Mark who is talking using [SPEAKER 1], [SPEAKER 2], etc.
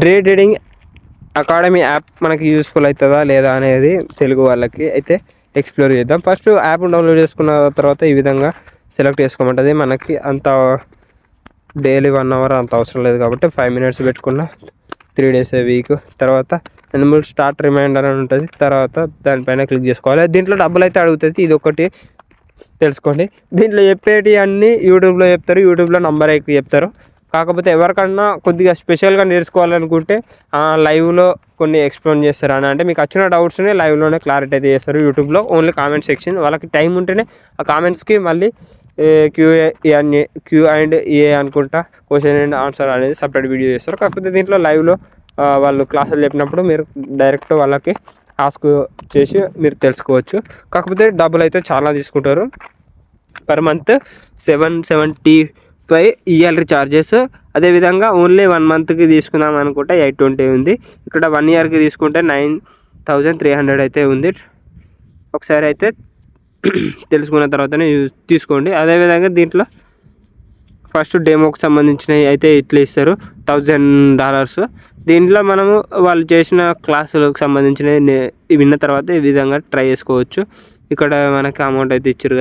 [SPEAKER 1] Day trading academy app మనకి useful అవుతుందా లేదా అనేది తెలుగు వాళ్ళకి అయితే ఎక్స్ప్లోర్ చేద్దాం. ఫస్ట్ యాప్ డౌన్లోడ్ చేసుకున్న తర్వాత ఈ విధంగా సెలెక్ట్ చేసుకోమంటుంది. మనకి అంత డైలీ వన్ అవర్ అంత అవసరం లేదు కాబట్టి ఫైవ్ మినిట్స్ పెట్టుకున్న త్రీ డేస్ వీక్. తర్వాత అనిమల్ స్టార్ట్ రిమైండర్ అని ఉంటుంది. తర్వాత దానిపైన క్లిక్ చేసుకోవాలి. దీంట్లో డబ్బులు అయితే అడుగుతుంది. ఇది ఒకటి తెలుసుకోండి. దీంట్లో చెప్పేటి అన్నీ యూట్యూబ్లో చెప్తారు. యూట్యూబ్లో నంబర్ ఎక్కువ చెప్తారు. కాకపోతే ఎవరికన్నా కొద్దిగా స్పెషల్గా నేర్చుకోవాలనుకుంటే లైవ్లో కొన్ని ఎక్స్ప్లెయిన్ చేస్తారు అని. అంటే మీకు వచ్చిన డౌట్స్ని లైవ్లోనే క్లారిటీ అయితే చేస్తారు. యూట్యూబ్లో ఓన్లీ కామెంట్ సెక్షన్. వాళ్ళకి టైం ఉంటేనే ఆ కామెంట్స్కి మళ్ళీ క్యూఏ అని క్యూ అండ్ ఏ అనుకుంటా క్వశ్చన్ అండ్ ఆన్సర్ అనేది సపరేట్ వీడియో చేస్తారు. కాకపోతే దీంట్లో లైవ్లో వాళ్ళు క్లాసులు చెప్పినప్పుడు మీరు డైరెక్ట్ వాళ్ళకి ఆస్క్ చేసి మీరు తెలుసుకోవచ్చు. కాకపోతే డబ్బులు అయితే చాలా తీసుకుంటారు. Per month seven seventy five yearly charges అదేవిధంగా ఓన్లీ వన్ మంత్కి తీసుకుందాం అనుకుంటే ఎయిట్ ట్వంటీ ఉంది. ఇక్కడ వన్ ఇయర్కి తీసుకుంటే నైన్ థౌజండ్ త్రీ హండ్రెడ్ అయితే ఉంది. ఒకసారి అయితే తెలుసుకున్న తర్వాతనే తీసుకోండి. అదేవిధంగా దీంట్లో ఫస్ట్ డెమోకి సంబంధించినవి అయితే ఇట్లా ఇస్తారు. థౌజండ్ డాలర్స్ దీంట్లో మనము వాళ్ళు చేసిన క్లాసులకు సంబంధించినవి విన్న తర్వాత ఈ విధంగా ట్రై చేసుకోవచ్చు. ఇక్కడ మనకి అమౌంట్ అయితే ఇచ్చారు